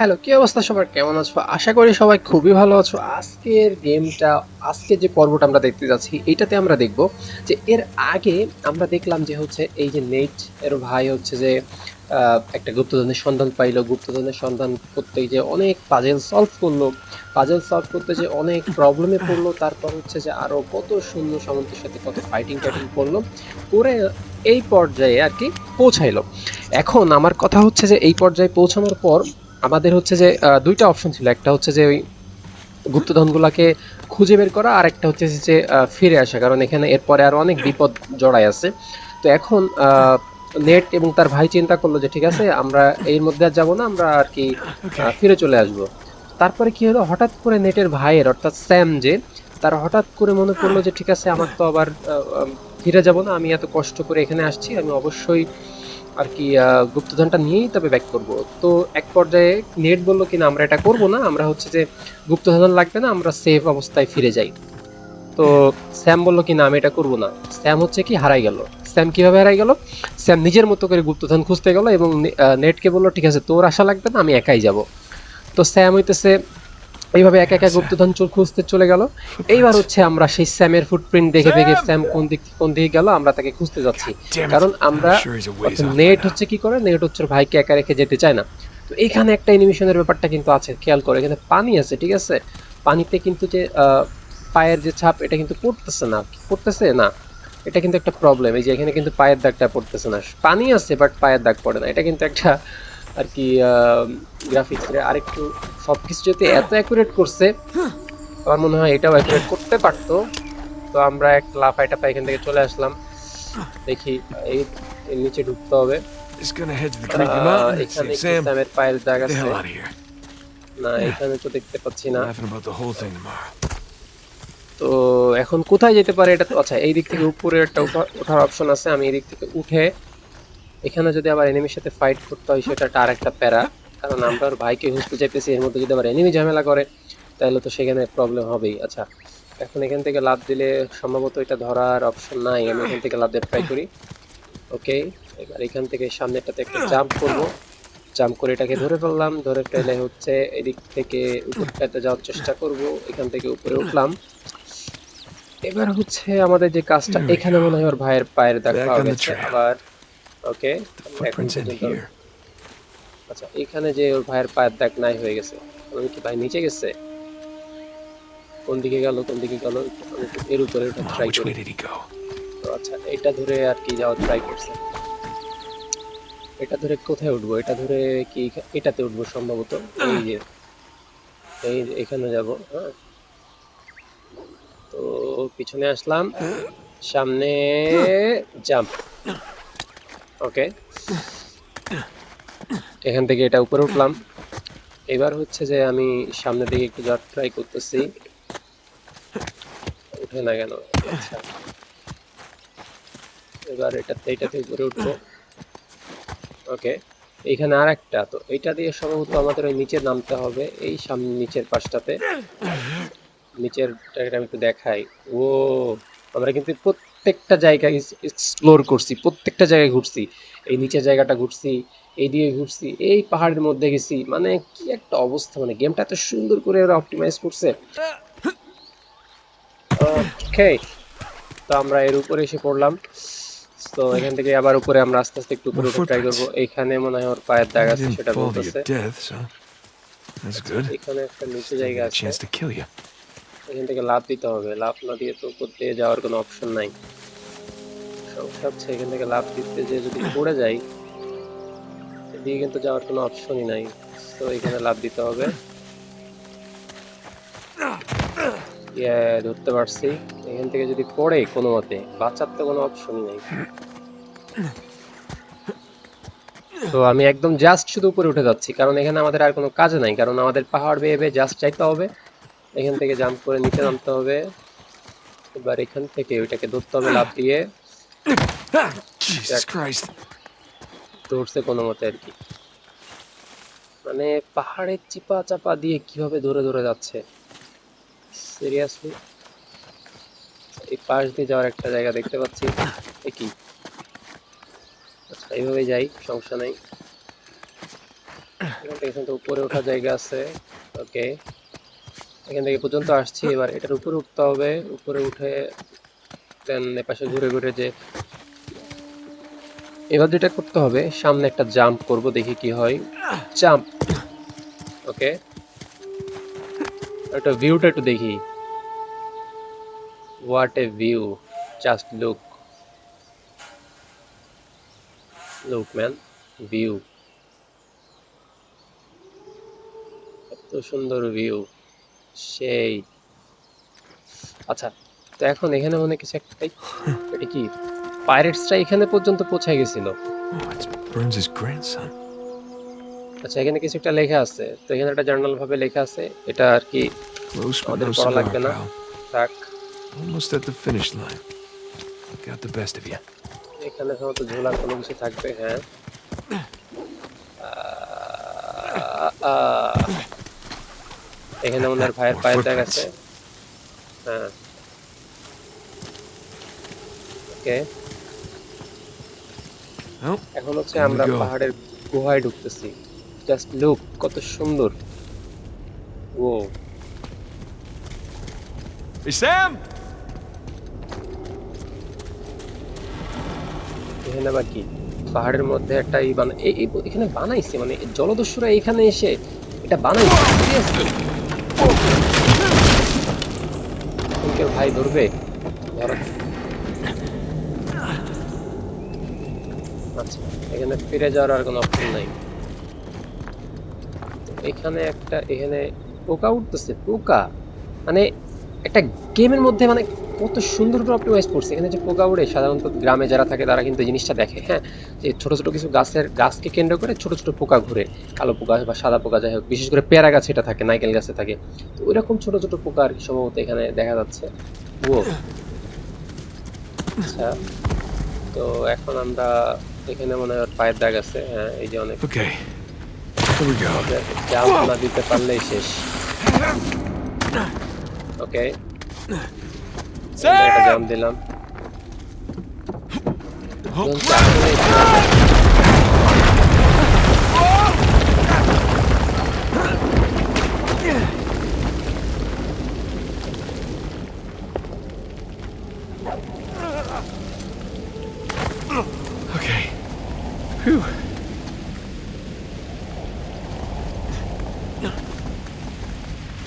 Hello, কি অবস্থা সবার? কেমন আছো? আশা করি সবাই খুবই ভালো আছো। আজকের গেমটা আজকে যে পর্বটা আমরা দেখতে যাচ্ছি এইটাতে আমরা দেখব যে এর আগে আমরা দেখলাম যে হচ্ছে এই যে নেট, এর ভাই হচ্ছে যে একটা গুপ্তধনের সন্ধান পাইলো। গুপ্তধনের সন্ধান করতে যে অনেক পাজেল সলভ করল। পাজেল সলভ করতে যে অনেক প্রবলেমে পড়ল। তারপর হচ্ছে যে আরও কত সৈন্য সামন্তের সাথে কত ফাইটিং টাইটিং করল। করে এই পর্যায়ে আর কি পৌঁছাইলো। এখন আমার কথা হচ্ছে যে এই পর্যায়ে পৌঁছানোর পর আমাদের হচ্ছে যে দুইটা অপশন ছিল। একটা হচ্ছে যে ওই গুপ্তধনগুলোকে খুঁজে বের করা আর একটা হচ্ছে যে ফিরে আসা। কারণ এখানে এরপরে আরও অনেক বিপদ জড়াই আছে। তো এখন নেট এবং তার ভাই চিন্তা করল যে ঠিক আছে আমরা এর মধ্যে আর যাব না আমরা আর কি ফিরে চলে আসব। তারপরে কি হলো? হঠাৎ করে নেটের ভাইয়ের অর্থাৎ স্যাম যে তার হঠাৎ করে মনে পড়ল যে ঠিক আছে আমার তো আবার ফিরে যাব না আমি এত কষ্ট করে এখানে আসছি আমি অবশ্যই আর কি গুপ্তধনটা নিয়েই তবে ব্যাক করব। তো এক পর্যায়ে নেট বলল কিনা, আমরা এটা করব না, আমরা হচ্ছে যে গুপ্তধন লাগবে না, আমরা সেফ অবস্থায় ফিরে যাই। তো স্যাম বলল কিনা, আমি এটা করব না। স্যাম হচ্ছে কি, হারাই গেল। স্যাম কীভাবে হারাই গেল? স্যাম নিজের মতো করে গুপ্তধন খুঁজতে গেল এবং নেটকে বলল, ঠিক আছে, তোর আশা লাগবে না, আমি একাই যাব। তো স্যাম হইতেছে এইভাবে একা একা গুপ্তধন চোর খুঁজতে চলে গেল। এইবার হচ্ছে আমরা সেই স্যামের ফুটপ্রিন্ট দেখে দেখে স্যাম কোন দিক কোন দিকে গেল আমরা তাকে খুঁজতে যাচ্ছি। কারণ আমরা নেট হচ্ছে কি করে? নেট হচ্ছে ভাইকে একা রেখে যেতে চায় না। তো এখানে একটা অ্যানিমেশনের ব্যাপারটা কিন্তু আছে খেয়াল করে। এখানে পানি আছে ঠিক আছে? পানিতে কিন্তু যে আহ, পায়ের যে ছাপ এটা কিন্তু পড়তেছে না। পড়তেছে? না। এটা কিন্তু একটা প্রবলেম এই যে এখানে কিন্তু পায়ের দাগটা পড়তেছে না। পানি আছে বাট পায়ের দাগ পড়ে না। এটা কিন্তু একটা আর কি গ্রাফিক্স আরেকটু সব কিছু যদি এত অ্যাকুরেট করছে আমার মনে হয় এটাও অ্যাকুরেট করতে পারতো। তো আমরা এক লাফাই টাফা এখান থেকে চলে আসলাম। দেখি এই এর নিচে ঢুকতে হবে. এখানে পায়ের of here. না এখানে তো দেখতে পাচ্ছি না. তো এখন কোথায় যেতে পারে এটা তো আচ্ছা এই দিক থেকে উপরে একটা ওঠা- ওঠার অপশন আছে। আমি এই দিক থেকে উঠে এখানে যদি আবার এনিমির সাথে ফাইট করতে হয় সেটা একটা প্যারা। কারণ আমরা ওর ভাইকে হুঁজতে চাইতেছি এর মধ্যে যদি আবার এনিমি ঝামেলা করে তাহলে তো সেখানে প্রবলেম হবেই। আচ্ছা এখন এখান থেকে লাভ দিলে সম্ভবত এটা ধরার অপশন নাই। আমি এখান থেকে লাভ দিয়ে ট্রাই করি। ওকে এবার এখান থেকে সামনেটাতে একটা জাম্প করব। জাম্প করে এটাকে ধরে ফেললাম। ধরে ফেলে হচ্ছে এদিক থেকে উপরটাতে যাওয়ার চেষ্টা করব। এখান থেকে উপরে উঠলাম। এবার হচ্ছে আমাদের যে কাজটা এখানে মনে হয় ওর ভাইয়ের পায়ের পাওয়া গেছে। আবার ওকে Footprints here. আচ্ছা এখানে যে ওর ভাইয়ের পায়ের দাগ নাই হয়ে গেছে আমি কি ভাই নিচে গেছে? কোন দিকে গেল কোন দিকে গেল এর উপরে on, ট্রাই করি। আচ্ছা এটা ধরে আর কি যাওয়ার ট্রাই করছে। এটা ধরে কোথায় উঠবো? এটা ধরে কি এটাতে উঠবো সম্ভবত। এই যে এই এখানে যাব হ্যাঁ। তো পিছনে আসলাম সামনে জাম্প ওকে এখান থেকে এটা উপরে উঠলাম। এবার হচ্ছে যে আমি সামনের দিকে একটু যাওয়ার ট্রাই করতেছি। উঠে না কেন? আচ্ছা। এবার এটাতে এটাতে উপরে উঠবো। ওকে এইখানে আর একটা তো এইটা দিয়ে সম্ভবত আমাদের ওই নিচে নামতে হবে, এই সামনে নিচের পাশটাতে। নিচের আমি একটু দেখাই। ও, আমরা কিন্তু প্রত্যেকটা জায়গায় এক্সপ্লোর করছি প্রত্যেকটা জায়গায় ঘুরছি। এই নিচের জায়গাটা ঘুরছি এই দিয়ে ঘুরছি এই পাহাড়ের মধ্যে গেছি। মানে কি একটা অবস্থা মানে গেমটা এত সুন্দর করে ওরা অপটিমাইজ করছে। ওকে তো আমরা এর উপরে এসে পড়লাম। তো এখান থেকে আবার উপরে আমরা আস্তে আস্তে একটু উপরে উঠে ট্রাই করব। এইখানে মনে হয় ওর পায়ের দাগ আছে সেটা বলতেছে। good. এখানে একটা নিচে জায়গা আছে। এখান থেকে লাভ দিতে হবে। লাভ না দিয়ে তো করতে যাওয়ার কোনো অপশন নাই। এখান থেকে লাভ দিতে যে যদি পড়ে যাই, এদিকে কিন্তু যাওয়ার কোনো অপশনই নাই। তো এখানে লাভ দিতে হবে। ইয়ে ধরতে পারছি। এখান থেকে যদি পড়ে কোনো মতে, বাঁচার তো কোনো অপশনই নাই। তো আমি একদম জাস্ট শুধু উপরে উঠে যাচ্ছি, কারণ এখানে আমাদের আর কোনো কাজ নাই, কারণ আমাদের পাহাড় বেয়ে বেয়ে জাস্ট চাইতে হবে। এখান থেকে জাম্প করে নিচে নামতে হবে। এবার এখান থেকে ওইটাকে ধরতে হবে লাভ দিয়ে. ধরছে কোনো মতে আর কি। মানে পাহাড়ের চিপা চাপা দিয়ে কীভাবে ধরে ধরে যাচ্ছে? সিরিয়াসলি এই পাশ দিয়ে যাওয়ার একটা জায়গা দেখতে পাচ্ছি। কি? আচ্ছা এইভাবে যাই সমস্যা নেই। এখান থেকে উপরে ওঠা জায়গা আছে। ওকে এখান থেকে পর্যন্ত আসছি। এবার এটার উপরে উঠতে হবে। উপরে উঠে দেন এপাশে ঘুরে ঘুরে যে এবার যেটা করতে হবে, সামনে একটা জাম্প করব, দেখি কি হয়। জাম্প। ওকে। একটা ভিউটা একটু দেখি। What a view. Just look. Look, man. View. এত সুন্দর ভিউ। সেই আচ্ছা তো এখন এখানে মনে কিছু একটা এই, এটা কি পাইরেটসরা এখানে পর্যন্ত পৌঁছে গেছিল. আচ্ছা এখানে কিছু একটা লেখা আছে তো এখানে একটা জার্নাল ভাবে লেখা আছে এটা আর কি আমাদের পড়া লাগবে না. থাক Almost at the finish line. Got the best of you. এখানে হয়তো ঝোলার কোনো কিছু থাকবে হ্যাঁ আহ। এখানে ওনার ভাইয়ের পায়ের দাগ আছে। হ্যাঁ। ওকে। এখন হচ্ছে আমরা পাহাড়ের গুহায় ঢুকতেছি। জাস্ট লুক কত সুন্দর। ও hey এখানে আবার কি? পাহাড়ের মধ্যে একটা এই বানা এখানে বানাইছে মানে জলদস্যুরা এখানে এসে এটা বানাইছে। কেউ ভাই ধরবে? আচ্ছা এখানে ফিরে যাওয়ার আর কোনো অপশন নাই। এখানে একটা, এখানে পোকা উঠতেছে, পোকা। মানে একটা গেমের মধ্যে মানে কত সুন্দর করে অপটিমাইজ করছে। এখানে যে পোকা উড়ে সাধারণত গ্রামে যারা থাকে তারা কিন্তু জিনিসটা দেখে হ্যাঁ? যে ছোটো ছোটো কিছু গাছের গাছকে কেন্দ্র করে ছোটো ছোটো পোকা ঘুরে কালো পোকা বা সাদা পোকা যাই হোক বিশেষ করে পেয়ারা গাছে এটা থাকে নাইকেল গাছে থাকে। তো ওইরকম ছোটো ছোটো পোকা আর কি সম্ভবত এখানে দেখা যাচ্ছে। ও আচ্ছা তো এখন আমরা এখানে মনে হয় পায়ের দাগ আছে হ্যাঁ এই যে অনেক জাম্প না দিতে পারলেই শেষ। ওকে একটা জাম্প দিলাম Oh, বলছে আসলে Okay. Phew.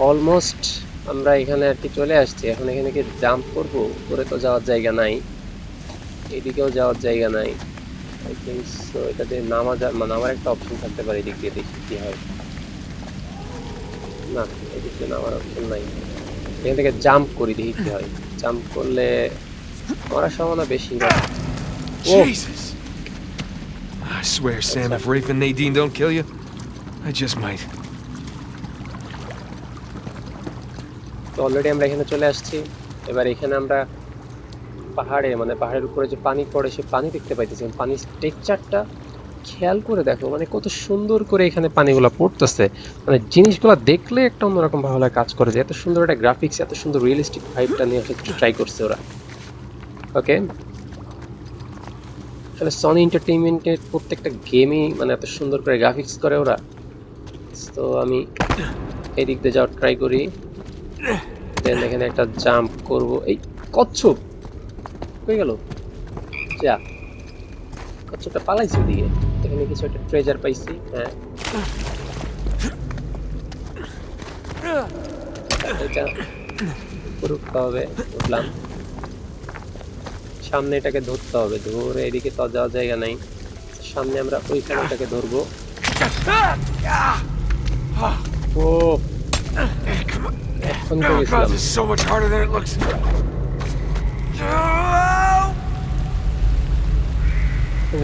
অলমোস্ট আমরা এখানে আর কি চলে আসছি। এখন এখানে কি জাম্প করব? উপরে তো যাওয়ার জায়গা নাই। এদিকেও যাওয়ার জায়গা নাই। আই থিঙ্ক সো এটাতে নামা যা মানে নামার একটা অপশন থাকতে পারে এদিক দিয়ে দেখি কি হয়। না এদিক দিয়ে নামার অপশন নাই। এখান থেকে জাম্প করি দেখি কি হয়। জাম্প করলে মরার সম্ভাবনা বেশি। না Oh. Jesus. I swear, Sam, if Rafe and Nadine don't kill you, I just might. তো অলরেডি আমরা এখানে চলে আসছি। এবার এখানে আমরা পাহাড়ে মানে পাহাড়ের উপরে যে পানি পড়ে, সে পানি দেখতে পাইতেছি। পানির টেক্সচারটা খেয়াল করে দেখো মানে কত সুন্দর করে এখানে পানিগুলো পড়তেছে। মানে জিনিসগুলো দেখলে একটা অন্যরকম ভালো লাগে কাজ করে যে এত সুন্দর একটা গ্রাফিক্স এত সুন্দর রিয়েলিস্টিক ভাইবটা নিয়ে আসলে ট্রাই করছে ওরা। ওকে আসলে সনি এন্টারটেইনমেন্টের প্রত্যেকটা গেমই মানে এত সুন্দর করে গ্রাফিক্স করে ওরা। তো আমি এই দিক দিয়ে যাওয়ার ট্রাই করি। দেন এখানে একটা জাম্প করব। এই কচ্ছপ হয়ে গেল। যা। কচ্ছপটা পালাইছে ওদিকে। এখানে কিছু একটা ট্রেজার পাইছি হ্যাঁ। উঠলাম সামনে এটাকে ধরতে হবে। ধরে এদিকে তো যাওয়ার জায়গা নাই। সামনে আমরা ওইখানে এটাকে ধরবো। ও। It looks.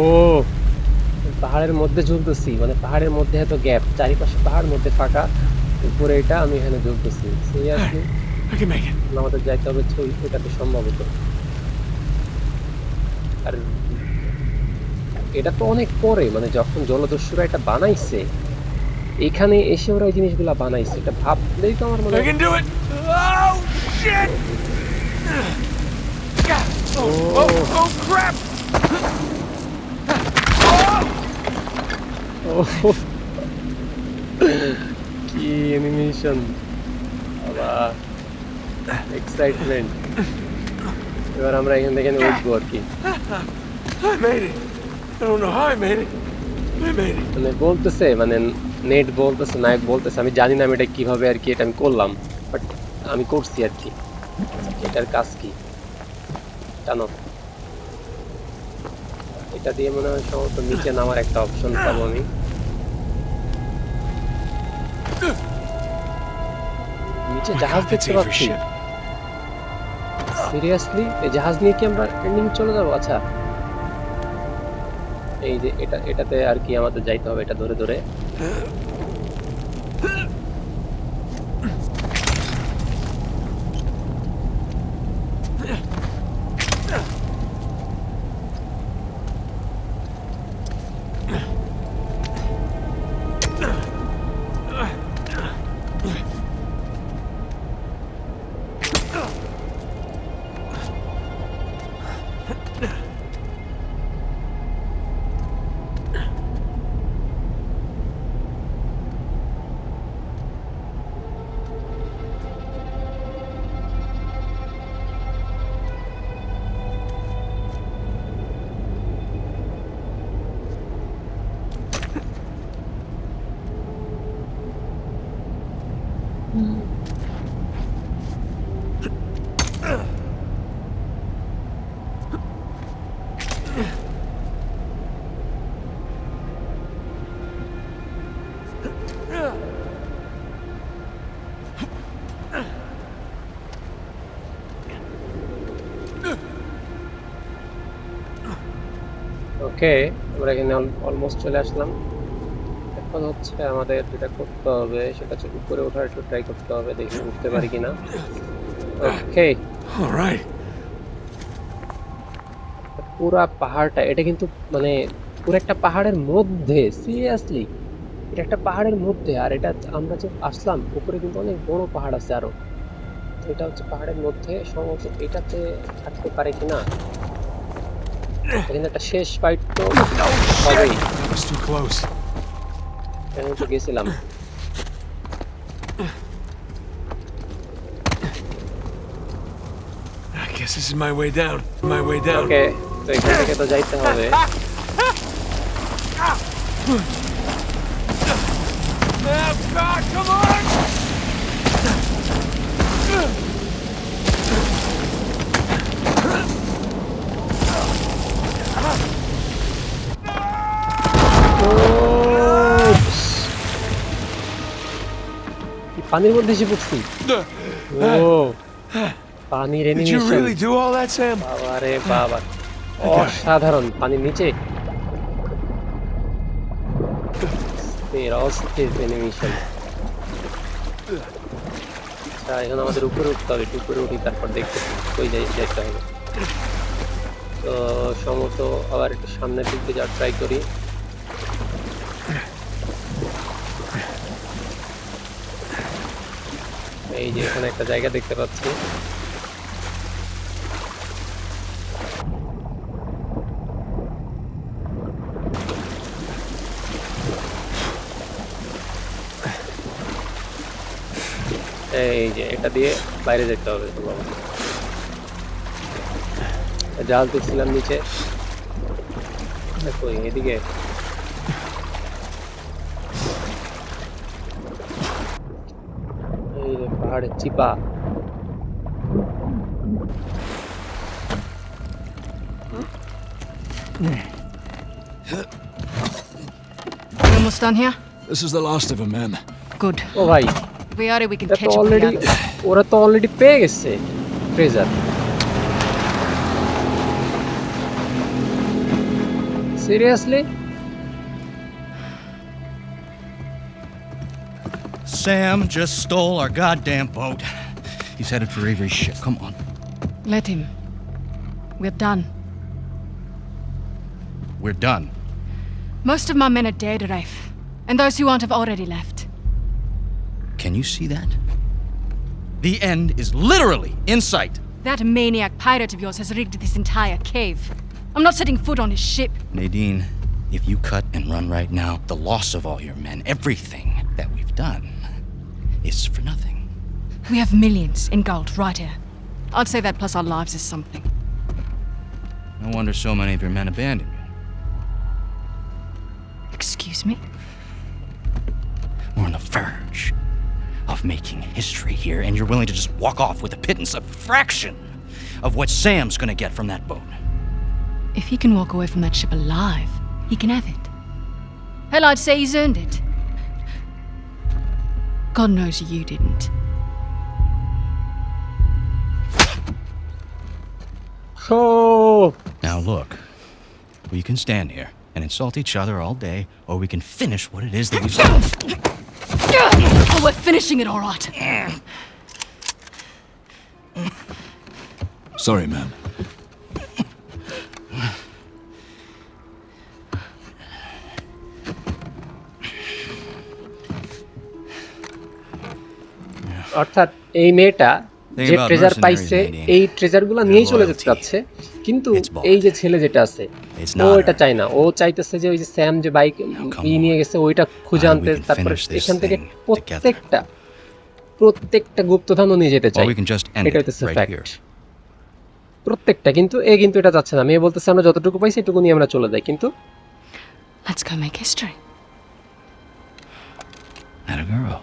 ও পাহাড়ের মধ্যে ঝুলতেছি মানে পাহাড়ের মধ্যে এত গ্যাপ চারিপাশে পাহাড় মধ্যে ফাঁকা উপরে এটা আমি এখানে ঝুলতেছি। সিরিয়াসলি আমাদের যাইতে হবে ছই এটাতে সম্ভবত। আর এটা তো অনেক পরে মানে যখন জলদস্যুরা এটা বানাইছে এখানে এসে ওরা এই জিনিসগুলা বানাইছে এটা ভাবলেই তো আমার মনে. Oh. Oh, oh, কি অ্যানিমেশন। এক্সাইটমেন্ট এবার আমরা এখান থেকে উঠবো আর কি. মানে বলতেছে মানে নেট বলতেছে নায়ক বলতেছে আমি জানি না আমি এটা কীভাবে আর কি এটা আমি করলাম বাট আমি করছি আর কি। এটার কাজ কি? জানো? এটা দিয়ে মনে হয় সম্ভবত নিচে নামার একটা অপশন পাবো আমি। নিচে জাহাজ দেখতে পাচ্ছি। সিরিয়াসলি এই জাহাজ নিয়ে কি আমরা এন্ডিং চলে যাব? আচ্ছা। এই যে এটা এটাতে আর কি আমাদের যাইতে হবে এটা ধরে ধরে। Huh? ওকে আমরা এখানে অলমোস্ট চলে আসলাম। এখন হচ্ছে আমাদের যেটা করতে হবে সেটা হচ্ছে উপরে ওঠার একটু ট্রাই করতে হবে দেখি উঠতে পারি কিনা। ওকে. পুরা পাহাড়টা এটা কিন্তু মানে পুরো একটা পাহাড়ের মধ্যে সিরিয়াসলি এটা একটা পাহাড়ের মধ্যে আর এটা আমরা যে আসলাম উপরে কিন্তু অনেক বড় পাহাড় আছে আরও। এটা হচ্ছে পাহাড়ের মধ্যে সম্ভবত এটাতে থাকতে পারে কিনা? এখানে একটা শেষ ফাইট তো হবেই That was too close. এখানে তো গেছিলাম I guess this is my way down. My way down. ওকে তো এখান থেকে তো যাইতে হবে Ah, God, come on! পানির মধ্যে এসে পড়ছি? ও পানির really do all that, Sam? বাবা। অসাধারণ পানির নিচে। অস্থির অস্থির অ্যানিমেশন আচ্ছা এখন আমাদের উপরে উঠতে হবে একটু উপরে উঠি তারপর দেখতে ওই যাই যাইতে হবে। তো সম্ভবত আবার একটু সামনের দিকে যাওয়ার ট্রাই করি। এই যে এখানে একটা জায়গা দেখতে পাচ্ছি এই যে এটা দিয়ে বাইরে যেতে হবে। জাল দেখছিলাম নিচে দেখো, এদিকে পাহাড়ের চিপা You almost done here? This is the last of them, ma'am. Good. ও ভাই If we are it, we can এটা তো catch up with the already others. ওরা তো অলরেডি পেয়ে গেছে treasure seriously Sam just stole our goddamn boat. He's headed for Avery's ship. Come on. Let him. We're done. We're done. Most of my men are dead, Rafe. And those who aren't have already left. Can you see that? The end is literally in sight. That maniac pirate of yours has rigged this entire cave. I'm not setting foot on his ship. Nadine, if you cut and run right now, the loss of all your men, everything that we've done is for nothing. We have millions in gold right here. I'd say that plus our lives is something. No wonder so many of your men abandoned you. Excuse me? We're on the verge of making history here, and you're willing to just walk off with a pittance, a fraction of what Sam's gonna get from that boat. If he can walk away from that ship alive, he can have it. Hell, I'd say he's earned it. God knows you didn't. Oh! Now look, we can stand here and insult each other all day, or we can finish what it is that we've. Oh, we're finishing it all right. Sorry, man. অর্থাৎ এই মেয়েটা যে treasure পাইছে এই ট্রেজারগুলো নিয়েই চলে যেতে চাচ্ছে। কিন্তু এই যে ছেলে যেটা আছে ও এটা চায় না। ও চাইতেছে যে ওই যে স্যাম যে বাইক ই নিয়ে গেছে ওইটা খুঁজে আনতে can তারপরে এখান থেকে প্রত্যেকটা প্রত্যেকটা গুপ্তধনও নিয়ে যেতে চাই এটা right ফ্যাক্ট প্রত্যেকটা কিন্তু এ কিন্তু এটা যাচ্ছে না। মেয়ে বলতেছে আমরা যতটুকু পাইছি এটুকু নিয়ে আমরা চলে যাই। কিন্তু Let's go make history. A girl.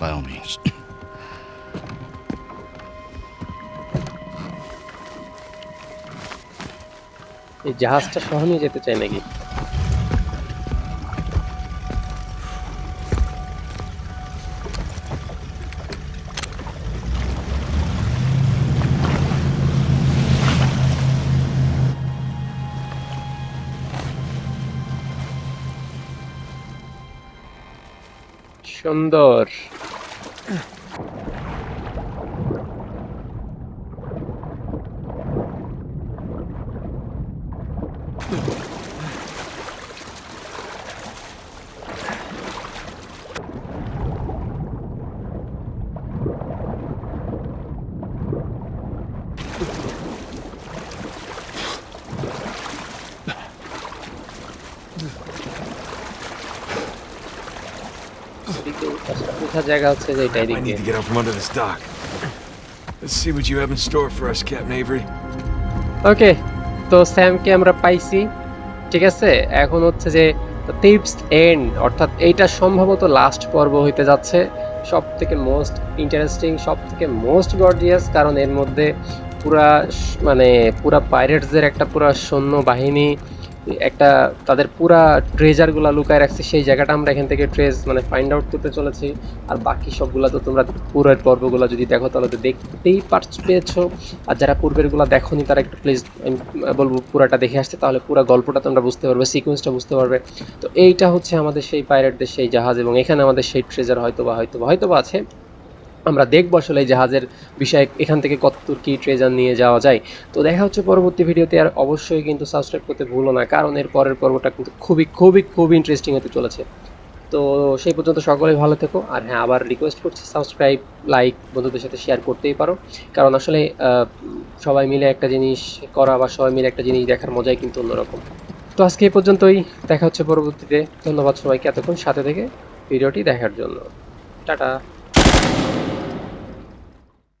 By all means. এই জাহাজটা সহ নিয়ে যেতে চাই নাকি সুন্দর এদিকে পাশটা জায়গা হচ্ছে যে এটা I এদিকে need to get out from under this dock. Let's see what you have in store for us, Captain Avery. ওকে তো স্যামকে আমরা পাইছি ঠিক আছে এখন হচ্ছে যে টিপস এন্ড অর্থাৎ এইটা সম্ভবত লাস্ট পর্ব হইতে যাচ্ছে সব থেকে মোস্ট ইন্টারেস্টিং সব থেকে মোস্ট গর্জিয়াস কারণ এর মধ্যে পুরা স- মানে পুরা পাইরেটসদের একটা পুরা সৈন্য বাহিনী একটা তাদের পুরা ট্রেজারগুলো লুকায় রাখছে, সেই জায়গাটা আমরা এখান থেকে ট্রেস মানে ফাইন্ড আউট করতে চলেছি। আর বাকি সবগুলো তো তোমরা পুরের পর্বগুলো যদি দেখো, তাহলে তো দেখতেই পার পেয়েছ। আর যারা পূর্বেরগুলো দেখোনি, তারা একটু প্লিজ বলব পুরাটা দেখে আসতে, তাহলে পুরো গল্পটা তোমরা বুঝতে পারবে সিকোয়েন্সটা বুঝতে পারবে। তো এইটা হচ্ছে আমাদের সেই পাইরেটদের সেই জাহাজ, এবং এখানে আমাদের সেই ট্রেজার হয়তো বা হয়তো বা হয়তো বা আছে। আমরা দেখব আসলে এই জাহাজের বিষয়ে এখান থেকে কতদূর কী ট্রেজার নিয়ে যাওয়া যায়। তো দেখা হচ্ছে পরবর্তী ভিডিওতে আর অবশ্যই কিন্তু সাবস্ক্রাইব করতে ভুলো না, কারণ এর পরের পর্বটা কিন্তু খুবই খুবই খুবই ইন্টারেস্টিং হতে চলেছে। তো সেই পর্যন্ত সকলেই ভালো থেকো, আর হ্যাঁ আবার রিকোয়েস্ট করছি সাবস্ক্রাইব লাইক বন্ধুদের সাথে শেয়ার করতেই পারো। কারণ আসলে সবাই মিলে একটা জিনিস করা বা সবাই মিলে একটা জিনিস দেখার মজাই কিন্তু অন্যরকম। তো আজকে এই পর্যন্তই, দেখা হচ্ছে পরবর্তীতে। ধন্যবাদ সবাইকে এতক্ষণ সাথে থেকে ভিডিওটি দেখার জন্য। টাটা।